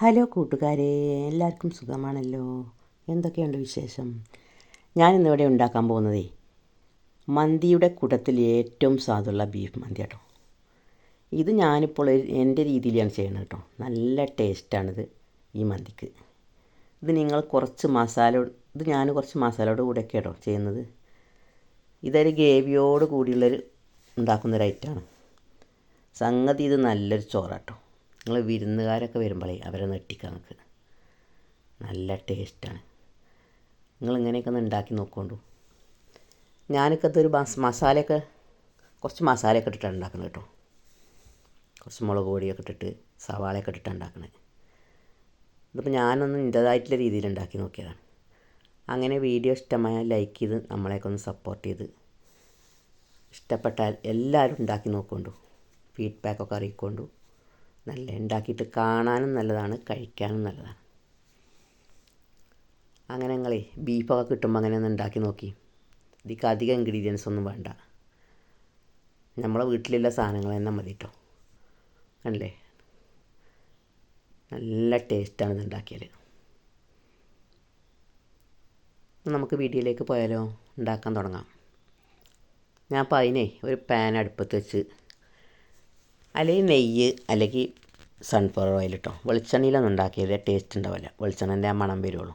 Hello കൂട്ടുകാരെ എല്ലാവർക്കും സുഖമാണല്ലോ? എന്തൊക്കെയുണ്ട് വിശേഷം? ഞാനിന്നിവിടെ ഉണ്ടാക്കാൻ പോകുന്നതേ മന്തിയുടെ കൂട്ടത്തിൽ ഏറ്റവും സ്വാദുള്ള ബീഫ് മന്തി കേട്ടോ. ഇത് ഞാനിപ്പോൾ എന്റെ രീതിയിലാണ് ചെയ്യുന്നത് കേട്ടോ. നല്ല ടേസ്റ്റാണിത് ഈ മന്തിക്ക്. ഇത് നിങ്ങൾ കുറച്ച് മസാല ഇത് ഞാൻ കുറച്ച് മസാലയോട് കൂടെയൊക്കെ കേട്ടോ ചെയ്യുന്നത്. ഇതൊരു ഗ്രേവിയോട് കൂടിയുള്ളൊരു ഉണ്ടാക്കുന്നൊരു ഐറ്റമാണ്. സംഗതി ഇത് നല്ലൊരു ചോറാട്ടോ നിങ്ങൾ വിരുന്നുകാരൊക്കെ വരുമ്പോഴേ അവരെ നെട്ടിക്കാൻ നമുക്ക് നല്ല ടേസ്റ്റാണ്. നിങ്ങൾ ഇങ്ങനെയൊക്കെ ഒന്ന് ഉണ്ടാക്കി നോക്കൊണ്ടു. ഞാനൊക്കെ ഇതൊരു മസ് മസാലയൊക്കെ കുറച്ച് മസാലയൊക്കെ ഇട്ടിട്ടാണ് ഉണ്ടാക്കുന്നത് കേട്ടോ. കുറച്ച് മുളക് പൊടിയൊക്കെ ഇട്ടിട്ട് സവാളയൊക്കെ ഇട്ടിട്ടാണ് ഉണ്ടാക്കുന്നത് ഇതിപ്പോൾ ഞാനൊന്ന് എന്റേതായിട്ടുള്ള രീതിയിൽ ഉണ്ടാക്കി നോക്കിയതാണ്. അങ്ങനെ വീഡിയോ ഇഷ്ടമായാൽ ലൈക്ക് ചെയ്ത് നമ്മളെയൊക്കെ ഒന്ന് സപ്പോർട്ട് ചെയ്ത് ഇഷ്ടപ്പെട്ടാൽ എല്ലാവരും ഉണ്ടാക്കി നോക്കൊണ്ടു. ഫീഡ്ബാക്കൊക്കെ അറിയിക്കൊണ്ടു. നല്ല ഉണ്ടാക്കിയിട്ട് കാണാനും നല്ലതാണ് കഴിക്കാനും നല്ലതാണ്. അങ്ങനെ ഞങ്ങളെ ബീഫൊക്കെ കിട്ടുമ്പോൾ അങ്ങനെ ഒന്ന് ഉണ്ടാക്കി നോക്കി. ഇതിക്ക് അധികം ഇൻഗ്രീഡിയൻസ് ഒന്നും വേണ്ട. നമ്മളെ വീട്ടിലുള്ള സാധനങ്ങൾ തന്നെ മതി കേട്ടോ അല്ലേ? നല്ല ടേസ്റ്റാണ് ഇത് ഉണ്ടാക്കിയാൽ നമുക്ക് വീഡിയോയിലേക്ക് പോയാലോ? ഉണ്ടാക്കാൻ തുടങ്ങാം. ഞാൻ അപ്പോൾ അതിനെ ഒരു പാൻ അടുപ്പത്ത് വെച്ച് അല്ലെങ്കിൽ നെയ്യ് അല്ലെങ്കിൽ സൺഫ്ലവർ ഓയിൽ കേട്ടോ വെളിച്ചെണ്ണയിലൊന്നും ഉണ്ടാക്കിയത് ടേസ്റ്റ് ഉണ്ടാവില്ല. വെളിച്ചെണ്ണന്റെ ആ മണം വരുള്ളൂ.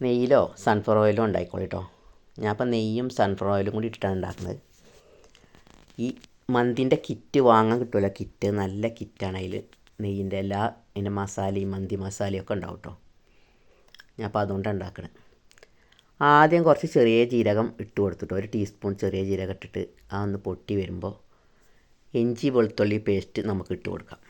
നെയ്യിലോ സൺഫ്ലവർ ഓയിലോ ഉണ്ടായിക്കോളൂ കേട്ടോ ഞാൻ അപ്പോൾ നെയ്യും സൺഫ്ലവർ ഓയിലും കൂടി ഇട്ടിട്ടാണ് ഉണ്ടാക്കുന്നത്. ഈ മന്തിന്റെ കിറ്റ് വാങ്ങാൻ കിട്ടുമല്ലോ കിറ്റ് നല്ല കിറ്റാണ് അതിൽ നെയ്യിന്റെ എല്ലാ അതിന്റെ മസാലയും മന്തി മസാലയും ഒക്കെ ഉണ്ടാവും കേട്ടോ ഞാൻ അപ്പോൾ അതുകൊണ്ടാണ് ഉണ്ടാക്കുന്നത് ആദ്യം കുറച്ച് ചെറിയ ജീരകം ഇട്ട് കൊടുത്തിട്ട് ഒരു ടീസ്പൂൺ ചെറിയ ജീരകം ഇട്ടിട്ട് ആ ഒന്ന് പൊട്ടി വരുമ്പോൾ ഇഞ്ചി വെളുത്തുള്ളി പേസ്റ്റ് നമുക്ക് ഇട്ട് കൊടുക്കാം.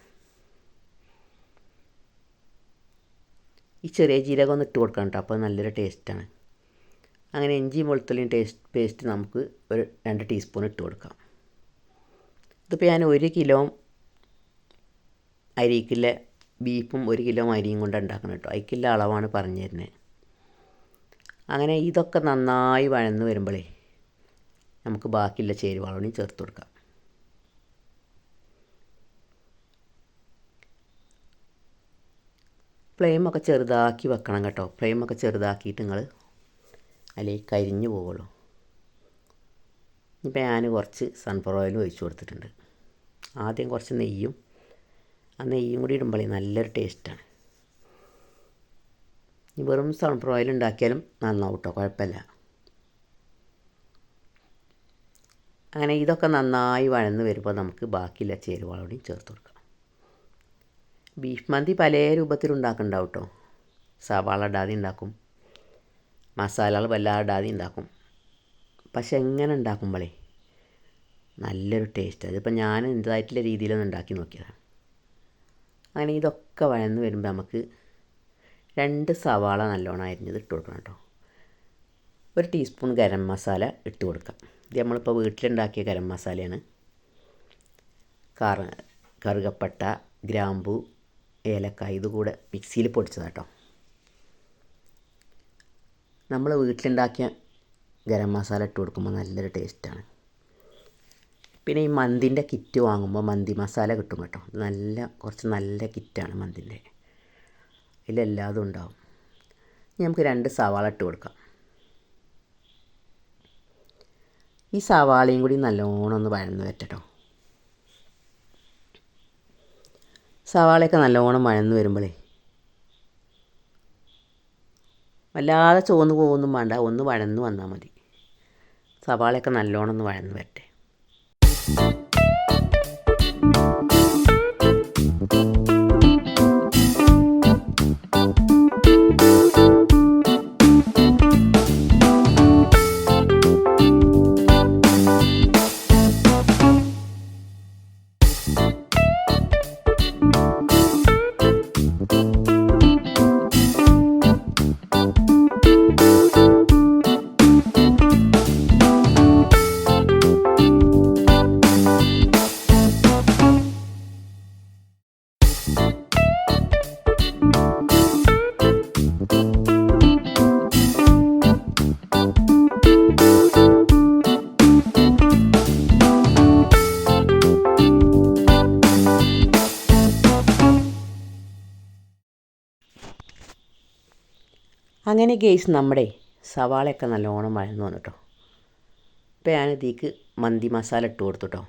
ഈ ചെറിയ ജീരകം ഒന്ന് ഇട്ട് കൊടുക്കണം കേട്ടോ അപ്പോൾ നല്ലൊരു ടേസ്റ്റാണ് അങ്ങനെ ഇഞ്ചി വെളുത്തുള്ളിയും ടേസ്റ്റ് പേസ്റ്റ് നമുക്ക് ഒരു രണ്ട് ടീസ്പൂൺ ഇട്ട് കൊടുക്കാം. ഇതിപ്പോൾ ഞാൻ ഒരു കിലോ അരിക്കുള്ള ബീഫും ഒരു കിലോ അരിയും കൊണ്ട് ഉണ്ടാക്കണം കേട്ടോ. അതിക്കുള്ള അളവാണ് പറഞ്ഞു തരുന്നത്. അങ്ങനെ ഇതൊക്കെ നന്നായി വഴന്ന് വരുമ്പോഴേ നമുക്ക് ബാക്കിയുള്ള ചേരുവകളും ചേർത്ത് കൊടുക്കാം. ഫ്ലെയിമൊക്കെ ചെറുതാക്കി വെക്കണം കേട്ടോ. ഫ്ലെയിമൊക്കെ ചെറുതാക്കിയിട്ട് നിങ്ങൾ അതിലേക്ക് കരിഞ്ഞു പോവുള്ളൂ. ഇപ്പം ഞാൻ കുറച്ച് സൺഫ്ലവർ ഓയിലും ഒഴിച്ചു കൊടുത്തിട്ടുണ്ട്. ആദ്യം കുറച്ച് നെയ്യും ആ നെയ്യും കൂടി ഇടുമ്പോൾ നല്ലൊരു ടേസ്റ്റാണ് ഇനി വെറും സൺഫ്ലവർ ഓയിൽ ഉണ്ടാക്കിയാലും നന്നാവും കേട്ടോ കുഴപ്പമില്ല. അങ്ങനെ ഇതൊക്കെ നന്നായി വഴന്ന് വരുമ്പോൾ നമുക്ക് ബാക്കിയുള്ള ചേരുവകളോടെയും ചേർത്ത് കൊടുക്കാം. ബീഫ് മന്തി പല രൂപത്തിൽ ഉണ്ടാക്കുന്നുണ്ടാവും കേട്ടോ സവാള ഇടാതെ ഉണ്ടാക്കും മസാലകൾ വല്ലാതെ ഇടാതെ ഉണ്ടാക്കും പക്ഷെ എങ്ങനെ ഉണ്ടാക്കുമ്പോഴേ നല്ലൊരു ടേസ്റ്റ്. അതിപ്പോൾ ഞാൻ എന്റേതായിട്ടുള്ള രീതിയിലൊന്ന് ഉണ്ടാക്കി നോക്കിയതാണ്. അങ്ങനെ ഇതൊക്കെ വഴന്ന് വരുമ്പോൾ നമുക്ക് രണ്ട് സവാള നല്ലോണം അരിഞ്ഞത് ഇട്ട് കൊടുക്കണം കേട്ടോ. ഒരു ടീസ്പൂൺ ഗരം മസാല ഇട്ട് കൊടുക്കാം. ഇത് നമ്മളിപ്പോൾ വീട്ടിലുണ്ടാക്കിയ ഗരം മസാലയാണ്. കറ കറുകപ്പട്ട ഗ്രാമ്പു ഏലക്കായ ഇത് കൂടെ മിക്സിയിൽ പൊടിച്ചതാണ് കേട്ടോ. നമ്മൾ വീട്ടിലുണ്ടാക്കിയ ഗരം മസാല ഇട്ട് കൊടുക്കുമ്പോൾ നല്ലൊരു ടേസ്റ്റാണ്. പിന്നെ ഈ മന്തിന്റെ കിറ്റ് വാങ്ങുമ്പോൾ മന്തി മസാല കിട്ടും കേട്ടോ. നല്ല കുറച്ച് നല്ല കിറ്റാണ് മന്തിന്റെ. ഇതിലെല്ലാതും ഉണ്ടാവും. നമുക്ക് രണ്ട് സവാള ഇട്ട് കൊടുക്കാം. ഈ സവാളയും കൂടി നല്ലോണം ഒന്ന് വഴന്ന് വെറ്റട്ടോ സവാളയൊക്കെ നല്ലോണം വഴന്ന് വരുമ്പോഴേ വല്ലാതെ ചുവന്ന് പോകുന്നു വേണ്ട ഒന്ന് വഴന്ന് വന്നാൽ മതി. സവാളയൊക്കെ നല്ലോണം ഒന്ന് വഴന്ന് വരട്ടെ. അങ്ങനെ ഗെയ്സ് നമ്മുടെ സവാളയൊക്കെ നല്ലോണം വഴന്നു വന്നു കേട്ടോ ഇപ്പോൾ ഞാൻ മന്തി മസാല ഇട്ട് കൊടുത്തു കേട്ടോ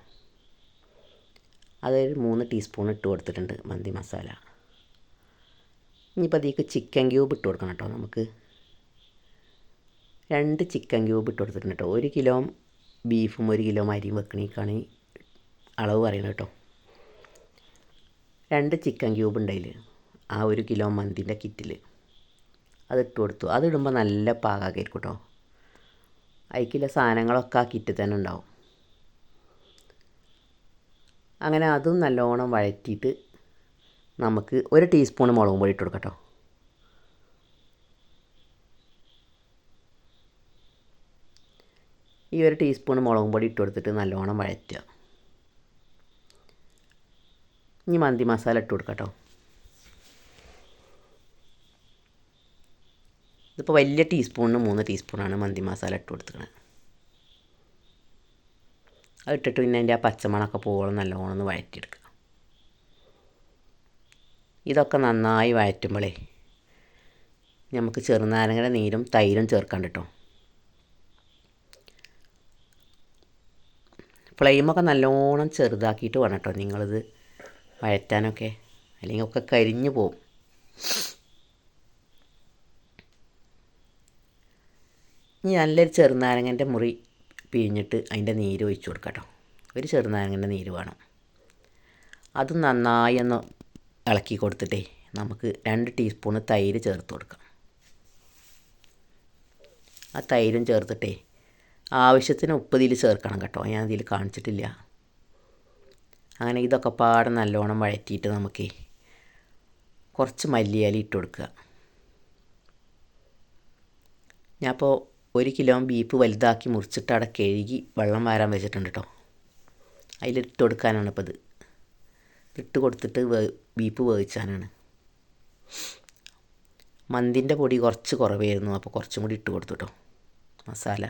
അതൊരു മൂന്ന് ടീസ്പൂൺ ഇട്ട് കൊടുത്തിട്ടുണ്ട് മന്തി മസാല. ഇനിയിപ്പോൾ അതിലേക്ക് ചിക്കൻ ക്യൂബ് ഇട്ട് കൊടുക്കണം കേട്ടോ നമുക്ക്. രണ്ട് ചിക്കൻ ക്യൂബ് ഇട്ട് കൊടുത്തിട്ടുണ്ട് കേട്ടോ ഒരു കിലോ ബീഫും ഒരു കിലോ അരിയും വെക്കണേക്കാണ് അളവ് പറയുന്നത് കേട്ടോ രണ്ട് ചിക്കൻ ക്യൂബ് ഉണ്ടതിൽ ആ ഒരു കിലോ മന്തിന്റെ കിറ്റിൽ അതിട്ട് കൊടുത്തു. അതിടുമ്പോൾ നല്ല പാകമായിരിക്കും കേട്ടോ അതിക്കുള്ള സാധനങ്ങളൊക്കെ ആ കിറ്റിൽ തന്നെ ഉണ്ടാവും. അങ്ങനെ അതും നല്ലോണം വഴറ്റിയിട്ട് നമുക്ക് ഒരു ടീസ്പൂൺ മുളകും പൊടി ഇട്ട് കൊടുക്കാം കേട്ടോ ഈ ഒരു ടീസ്പൂൺ മുളകും പൊടി ഇട്ട് കൊടുത്തിട്ട് നല്ലോണം വഴറ്റുക. ഇനി മന്തി മസാല ഇട്ട് കൊടുക്കാം ഇതിപ്പോൾ വലിയ ടീസ്പൂണിന് മൂന്ന് ടീസ്പൂണാണ് മന്തി മസാല ഇട്ട് കൊടുത്തിരിക്കുന്നത് അത് ഇട്ടിട്ട് പിന്നെ അതിന്റെ ആ പച്ചമണമൊക്കെ പോകണം നല്ലോണം ഒന്ന് വഴറ്റിയെടുക്കുക. ഇതൊക്കെ നന്നായി വഴറ്റുമ്പോഴേ നമുക്ക് ചെറുനാരങ്ങയുടെ നീരും തൈരും ചേർക്കാണ്ട് കേട്ടോ ഫ്ലെയിമൊക്കെ നല്ലോണം ചെറുതാക്കിയിട്ട് വേണം കേട്ടോ നിങ്ങളിത് വഴറ്റാനൊക്കെ. അല്ലെങ്കിൽ ഒക്കെ കരിഞ്ഞു പോവും. ഇനി നല്ലൊരു ചെറുനാരങ്ങന്റെ മുറി പിഴിഞ്ഞിട്ട് അതിന്റെ നീര് ഒഴിച്ചു കൊടുക്കാം ഒരു ചെറുനാരങ്ങന്റെ നീര് വേണം. അത് നന്നായി ഒന്ന് ഇളക്കി കൊടുത്തിട്ടേ നമുക്ക് രണ്ട് ടീസ്പൂണ് തൈര് ചേർത്ത് കൊടുക്കാം. ആ തൈരും ചേർത്തിട്ടേ ആവശ്യത്തിന് ഉപ്പ് ഇതിൽ ചേർക്കണം കേട്ടോ. ഞാൻ ഇതിൽ കാണിച്ചിട്ടില്ല. അങ്ങനെ ഇതൊക്കെ പാടെ നല്ലോണം വഴറ്റിയിട്ട് നമുക്ക് കുറച്ച് മല്ലിയാലി ഇട്ട് കൊടുക്കുക. ഞാനിപ്പോൾ ഒരു കിലോ ബീഫ് വലുതാക്കി മുറിച്ചിട്ട് അവിടെ കഴുകി വെള്ളം വാരാൻ വെച്ചിട്ടുണ്ട് കേട്ടോ അതിലിട്ട് കൊടുക്കാനാണ് ഇപ്പോൾ ഇത് ഇട്ട് കൊടുത്തിട്ട് ബീഫ് വേവിച്ചാനാണ്. മന്തിന്റെ പൊടി കുറച്ച് കുറവായിരുന്നു അപ്പോൾ കുറച്ചും കൂടി ഇട്ട് കൊടുത്തു കേട്ടോ മസാല.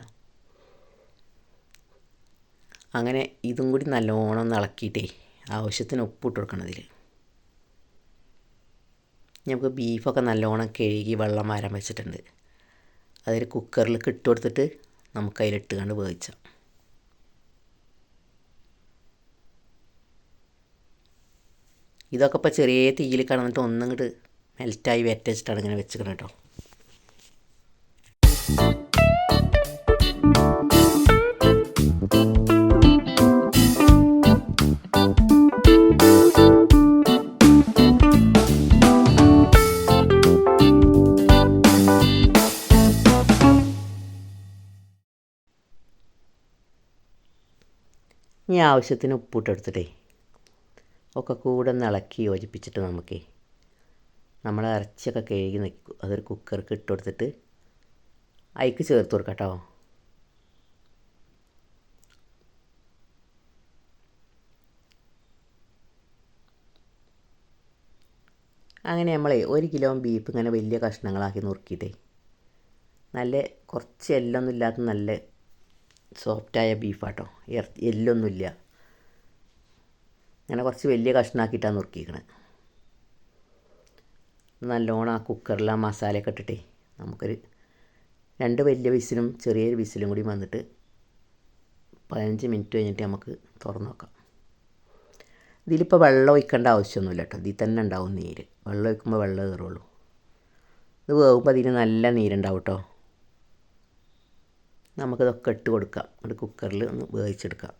അങ്ങനെ ഇതും കൂടി നല്ലോണം ഇളക്കിയിട്ടേ ആവശ്യത്തിന് ഉപ്പ് ഇട്ട് കൊടുക്കണം അതിൽ നമുക്ക് ബീഫൊക്കെ നല്ലോണം കഴുകി വെള്ളം വാരാൻ വെച്ചിട്ടുണ്ട്. അതിൽ കുക്കറിലേക്ക് ഇട്ട് കൊടുത്തിട്ട് നമുക്ക് അതിലിട്ട് കണ്ട് വേവിച്ചാം. ഇതൊക്കെ ഇപ്പോൾ ചെറിയ തീയിൽ കിടന്നിട്ട് ഒന്നും ഇങ്ങോട്ട് മെൽറ്റായി വെച്ചിട്ടാണ് ഇങ്ങനെ വെച്ചിക്കണം കേട്ടോ. ഇനി ആവശ്യത്തിന് ഉപ്പിട്ടെടുത്തിട്ടേ ഒക്കെ കൂടെ ഒന്ന് ഇളക്കി യോജിപ്പിച്ചിട്ട് നമുക്കേ. നമ്മൾ ഇറച്ചിയൊക്കെ കഴുകി നിൽക്കും അതൊരു കുക്കർക്ക് ഇട്ട് കൊടുത്തിട്ട് അതിക്ക് ചേർത്ത് കൊടുക്കാം കേട്ടോ. അങ്ങനെ നമ്മളെ ഒരു കിലോ ബീഫ് ഇങ്ങനെ വലിയ കഷ്ണങ്ങളാക്കി നുറുക്കിയിട്ടേ. നല്ല കുറച്ച് എല്ലൊന്നും ഇല്ലാത്ത നല്ല സോഫ്റ്റായ ബീഫാട്ടോ. എല്ലൊന്നുമില്ല അങ്ങനെ കുറച്ച് വലിയ കഷ്ണാക്കിയിട്ടാണ് നുറുക്കിയിരിക്കണത് നല്ലോണം ആ കുക്കറിൽ ആ മസാലയൊക്കെ ഇട്ടിട്ടേ നമുക്കൊരു രണ്ട് വലിയ വിസിലും ചെറിയൊരു വിസിലും കൂടി വന്നിട്ട് പതിനഞ്ച് മിനിറ്റ് കഴിഞ്ഞിട്ട് നമുക്ക് തുറന്നു നോക്കാം. ഇതിലിപ്പോൾ വെള്ളം ഒഴിക്കേണ്ട ആവശ്യമൊന്നുമില്ല കേട്ടോ. ഇതിൽ തന്നെ ഉണ്ടാവും നീര്. വെള്ളം ഒഴിക്കുമ്പോൾ വെള്ളം കയറുള്ളൂ. ഇത് വേകുമ്പോൾ അതിന് നല്ല നീരുണ്ടാവും കേട്ടോ. നമുക്കിതൊക്കെ ഇട്ട് കൊടുക്കാം. അത് കുക്കറിൽ ഒന്ന് വേവിച്ചെടുക്കാം.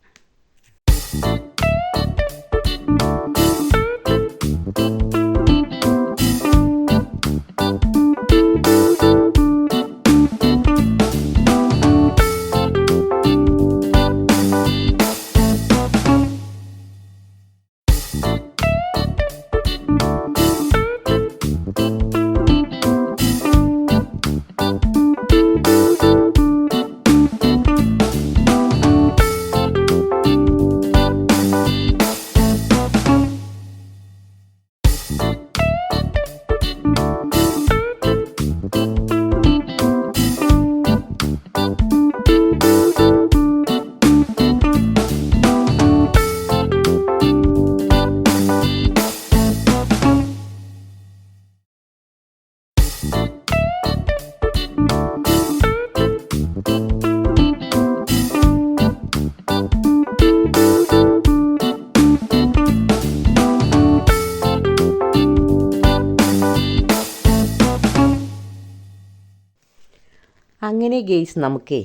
അങ്ങനെ ഗെയ്സ് നമുക്കേ?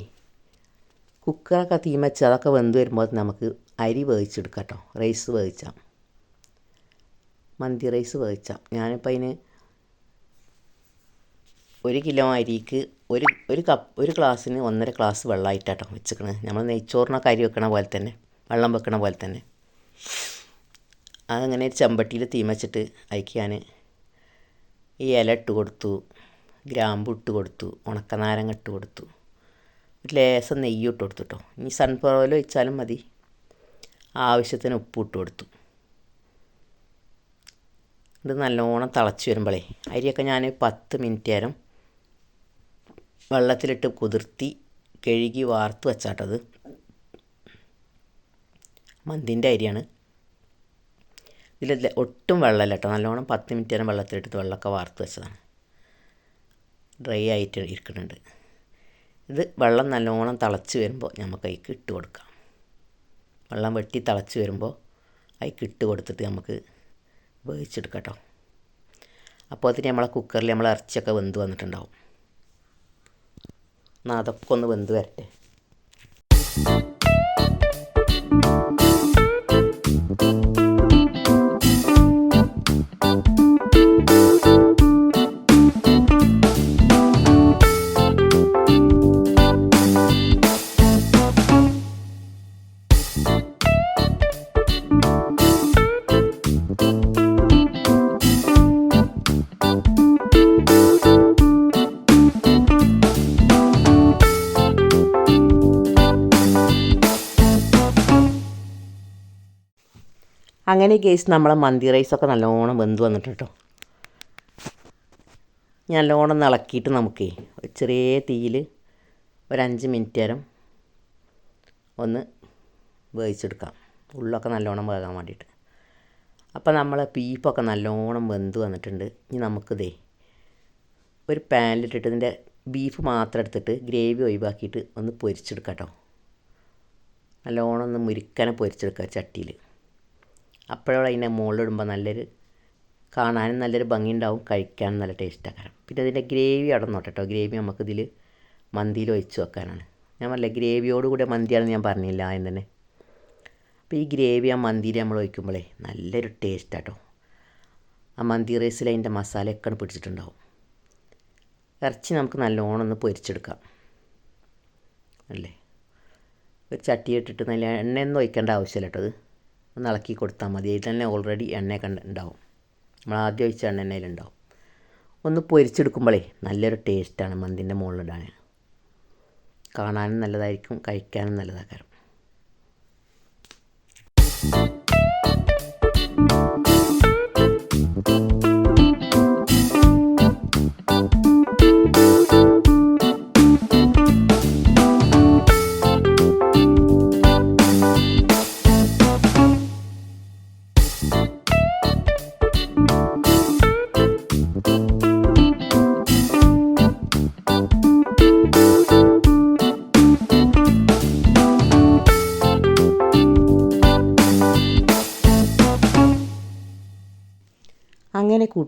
കുക്കറൊക്കെ തീമച്ച് അതൊക്കെ വെന്ത് വരുമ്പോൾ നമുക്ക് അരി വേവിച്ചെടുക്കാം കേട്ടോ റൈസ് വേവിച്ചാം. മന്തി റൈസ് വേവിച്ചാം. ഞാനിപ്പോൾ അതിന് ഒരു കിലോ അരിക്ക് ഒരു ഒരു കപ്പ് ഒരു ഗ്ലാസ്സിന് ഒന്നര ഗ്ലാസ് വെള്ളമായിട്ടാട്ടോ വെച്ചിക്കണത് നമ്മൾ നെയ്ച്ചോറിനൊക്കെ അരി വെക്കണ പോലെ തന്നെ വെള്ളം വെക്കണ പോലെ തന്നെ. അതങ്ങനെ ഒരു ചെമ്പട്ടിയിൽ തീമച്ചിട്ട് അയക്കാൻ ഈ ഇല ഇട്ട് കൊടുത്തു. ഗ്രാമ്പു ഇട്ട് കൊടുത്തു ഉണക്ക നാരങ്ങ ഇട്ട് കൊടുത്തു. ഒരു ലേസം നെയ്യ് ഇട്ട് കൊടുത്തു കേട്ടോ ഇനി സൺഫ്ലവർ ഓയിൽ ഒഴിച്ചാലും മതി. ആവശ്യത്തിന് ഉപ്പ് ഇട്ട് കൊടുത്തു. ഇത് നല്ലോണം തിളച്ച് വരുമ്പോഴേ അരിയൊക്കെ ഞാൻ പത്ത് മിനിറ്റ് നേരം വെള്ളത്തിലിട്ട് കുതിർത്തി കഴുകി വാർത്ത് വെച്ചാട്ടത് മന്തിന്റെ അരിയാണ്. ഇതിൽ ഒട്ടും വെള്ളമല്ല കേട്ടോ നല്ലോണം പത്ത് മിനിറ്റ് നേരം വെള്ളത്തിലിട്ട് വെള്ളമൊക്കെ വാർത്ത് വെച്ചതാണ്. ഡ്രൈ ആയിട്ട് ഇരിക്കുന്നുണ്ട്. ഇത് വെള്ളം നല്ലോണം തിളച്ച് വരുമ്പോൾ നമുക്ക് അതിക്ക് ഇട്ട് കൊടുക്കാം. വെള്ളം വെട്ടി തിളച്ച് വരുമ്പോൾ അതിക്ക് ഇട്ട് കൊടുത്തിട്ട് നമുക്ക് വേവിച്ചെടുക്കാം അപ്പോൾ അതിന് നമ്മളെ കുക്കറിൽ നമ്മൾ ഇറച്ചിയൊക്കെ വെന്ത് വന്നിട്ടുണ്ടാവും. എന്നാൽ അതൊക്കെ ഒന്ന് വെന്ത് വരട്ടെ. അങ്ങനെ കേസ് നമ്മളെ മന്തി റൈസൊക്കെ നല്ലോണം വെന്ത് വന്നിട്ട് കേട്ടോ നല്ലോണം ഇളക്കിയിട്ട് നമുക്കേ ചെറിയ തീയിൽ ഒരു മിനിറ്റ് നേരം ഒന്ന് വേവിച്ചെടുക്കാം. ഉള്ളൊക്കെ നല്ലോണം വേകാൻ വേണ്ടിയിട്ട്. അപ്പോൾ നമ്മളെ ബീഫൊക്കെ നല്ലോണം വെന്ത് വന്നിട്ടുണ്ട്. ഇനി നമുക്കിതേ ഒരു പാനിലിട്ടിട്ട് ഇതിന്റെ ബീഫ് മാത്രം എടുത്തിട്ട് ഗ്രേവി ഒഴിവാക്കിയിട്ട് ഒന്ന് പൊരിച്ചെടുക്കാം കേട്ടോ നല്ലോണം ഒന്ന് മുരിക്കനെ പൊരിച്ചെടുക്കുക ചട്ടിയിൽ. അപ്പോഴും അതിന്റെ മുകളിലിടുമ്പോൾ നല്ലൊരു കാണാനും നല്ലൊരു ഭംഗിയുണ്ടാവും കഴിക്കാനും നല്ല ടേസ്റ്റ് ആക്കാനും പിന്നെ അതിന്റെ ഗ്രേവി അവിടെ നോട്ടെ കേട്ടോ ഗ്രേവി നമുക്കിതിൽ മന്തിയിൽ ഒഴിച്ച് വെക്കാനാണ്. ഞാൻ പറഞ്ഞില്ല ഗ്രേവിയോട് കൂടെ മന്തിയാണെന്ന് ഞാൻ പറഞ്ഞില്ല ആദ്യം തന്നെ. അപ്പോൾ ഈ ഗ്രേവി ആ മന്തിയിൽ നമ്മൾ ഒഴിക്കുമ്പോഴേ നല്ലൊരു ടേസ്റ്റ് ആട്ടോ. ആ മന്തി റൈസിൽ അതിന്റെ മസാലയൊക്കെ പിടിച്ചിട്ടുണ്ടാവും. ഇറച്ചി നമുക്ക് നല്ലോണം ഒന്ന് പൊരിച്ചെടുക്കാം. അല്ലേ? ഒരു ചട്ടി ഇട്ടിട്ട് നല്ല എണ്ണയൊന്നും ഒഴിക്കേണ്ട ആവശ്യമില്ല കേട്ടോ അത്. ഒന്ന് ഇളക്കി കൊടുത്താൽ മതി. അതിൽ തന്നെ ഓൾറെഡി എണ്ണയൊക്കെ ഉണ്ടാവും. നമ്മൾ ആദ്യം ഒഴിച്ച എണ്ണ എണ്ണയിലുണ്ടാവും ഒന്ന് പൊരിച്ചെടുക്കുമ്പോഴേ നല്ലൊരു ടേസ്റ്റാണ് മന്തിന്റെ മുകളിലിടാൻ. കാണാനും നല്ലതായിരിക്കും കഴിക്കാനും നല്ലതാക്കാരം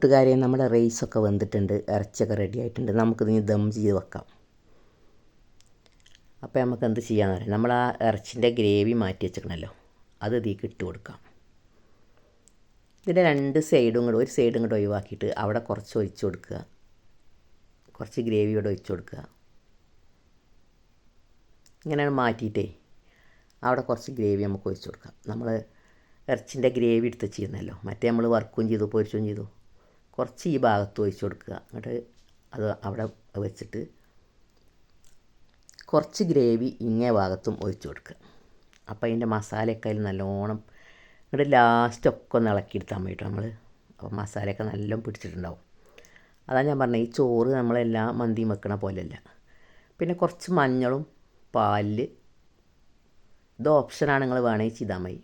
കൂട്ടുകാരെ നമ്മുടെ റൈസൊക്കെ വെന്തിട്ടുണ്ട് ഇറച്ചിയൊക്കെ റെഡി ആയിട്ടുണ്ട്. നമുക്കിതിന് ദം ചെയ്ത് വെക്കാം. അപ്പോൾ നമുക്ക് എന്ത് ചെയ്യാന്ന് പറയാം നമ്മൾ ആ ഇറച്ചിന്റെ ഗ്രേവി മാറ്റി വെച്ചിട്ടുണ്ടല്ലോ അത് ഇതിലേക്ക് ഇട്ട് കൊടുക്കാം. ഇതിന്റെ രണ്ട് സൈഡും കൂടെ ഒരു സൈഡും കൂടെ ഒഴിവാക്കിയിട്ട് അവിടെ കുറച്ച് ഒഴിച്ച് കൊടുക്കുക. കുറച്ച് ഗ്രേവി ഇവിടെ ഒഴിച്ച് കൊടുക്കുക. ഇങ്ങനെയാണ് മാറ്റിയിട്ടേ അവിടെ കുറച്ച് ഗ്രേവി നമുക്ക് ഒഴിച്ച് കൊടുക്കാം. നമ്മൾ ഇറച്ചിന്റെ ഗ്രേവി എടുത്ത് ചെയ്യുന്നല്ലോ മറ്റേ നമ്മൾ വർക്കും ചെയ്തു പൊരിച്ചും ചെയ്തു. കുറച്ച് ഈ ഭാഗത്ത് ഒഴിച്ച് കൊടുക്കുക. എന്നിട്ട് അത് അവിടെ വെച്ചിട്ട് കുറച്ച് ഗ്രേവി ഇങ്ങേ ഭാഗത്തും ഒഴിച്ച് കൊടുക്കുക. അപ്പോൾ അതിന്റെ മസാലയൊക്കെ അതിൽ നല്ലോണം എന്നിട്ട് ലാസ്റ്റൊക്കെ ഒന്ന് ഇളക്കിയെടുത്താൽ മതി നമ്മൾ അപ്പോൾ മസാലയൊക്കെ നല്ല പിടിച്ചിട്ടുണ്ടാവും. അതാണ് ഞാൻ പറഞ്ഞത് ഈ ചോറ് നമ്മളെല്ലാ മന്തിയും വെക്കണ പോലെയല്ല. പിന്നെ കുറച്ച് മഞ്ഞളും പാലിൽ ഇത് ഓപ്ഷനാണ് നിങ്ങൾ വേണമെങ്കിൽ ചെയ്താൽ മതി.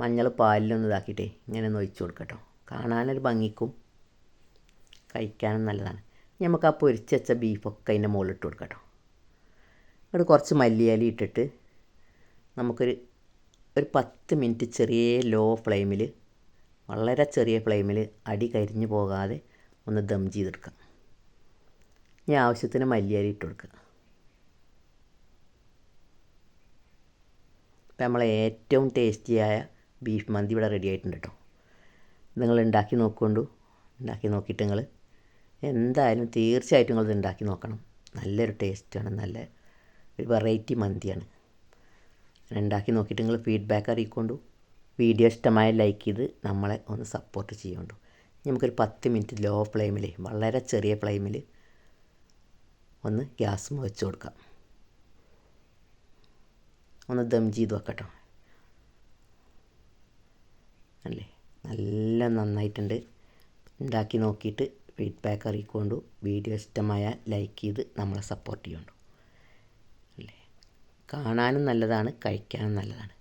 മഞ്ഞൾ പാലിലൊന്ന് ഇതാക്കിയിട്ടേ ഇങ്ങനെ ഒന്ന് ഒഴിച്ച് കൊടുക്കട്ടോ കാണാനൊരു ഭംഗിക്കും കഴിക്കാനും നല്ലതാണ്. നമുക്ക് ആ പൊരിച്ച് വെച്ച ബീഫൊക്കെ അതിന്റെ മുകളിലിട്ട് കൊടുക്കട്ടോ. ഇവിടെ കുറച്ച് മല്ലിയാലി ഇട്ടിട്ട് നമുക്കൊരു ഒരു പത്ത് മിനിറ്റ് ചെറിയ ലോ ഫ്ലെയിമിൽ വളരെ ചെറിയ ഫ്ലെയിമിൽ അടി കരിഞ്ഞു പോകാതെ ഒന്ന് ദം ചെയ്തെടുക്കാം. ഇനി ആവശ്യത്തിന് മല്ലിയാലി ഇട്ട് കൊടുക്കുക. അപ്പം നമ്മൾ ഏറ്റവും ടേസ്റ്റിയായ ബീഫ് മന്തി ഇവിടെ റെഡി ആയിട്ടുണ്ട് കേട്ടോ. നിങ്ങൾ ഉണ്ടാക്കി നോക്കൊണ്ടു ഉണ്ടാക്കി നോക്കിയിട്ട് നിങ്ങൾ എന്തായാലും തീർച്ചയായിട്ടും നിങ്ങൾ ഇത് ഉണ്ടാക്കി നോക്കണം. നല്ലൊരു ടേസ്റ്റാണ് നല്ല ഒരു വെറൈറ്റി മന്തിയാണ്. ഉണ്ടാക്കി നോക്കിയിട്ട് നിങ്ങൾ ഫീഡ്ബാക്ക് അറിയിക്കൊണ്ടു. വീഡിയോ ഇഷ്ടമായ ലൈക്ക് ചെയ്ത് നമ്മളെ ഒന്ന് സപ്പോർട്ട് ചെയ്യുകൊണ്ടു നമുക്കൊരു പത്ത് മിനിറ്റ് ലോ ഫ്ലെയിമിൽ വളരെ ചെറിയ ഫ്ലെയിമിൽ ഒന്ന് ഗ്യാസ് വെച്ച് കൊടുക്കാം. ഒന്ന് ദം ചെയ്ത് വെക്കട്ടോ. അല്ലേ? നല്ല നന്നായിട്ടുണ്ട്. ഉണ്ടാക്കി നോക്കിയിട്ട് ഫീഡ്ബാക്ക് അറിയിക്കൊണ്ടു. വീഡിയോ ഇഷ്ടമായാൽ ലൈക്ക് ചെയ്ത് നമ്മളെ സപ്പോർട്ട് ചെയ്യുന്നുണ്ട് അല്ലേ? കാണാനും നല്ലതാണ് കഴിക്കാനും നല്ലതാണ്.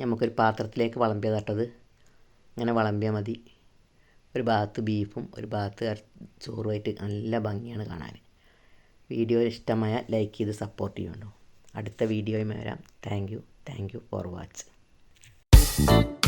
നമുക്കൊരു പാത്രത്തിലേക്ക് വളമ്പിയ തട്ടത് ഇങ്ങനെ വളമ്പിയാൽ മതി. ഒരു ഭാഗത്ത് ബീഫും ഒരു ഭാഗത്ത് ചോറുമായിട്ട് നല്ല ഭംഗിയാണ് കാണാൻ. വീഡിയോ ഇഷ്ടമായ ലൈക്ക് ചെയ്ത് സപ്പോർട്ട് ചെയ്യുന്നുണ്ടോ അടുത്ത വീഡിയോയുമായി വരാം. Thank you thank you for watch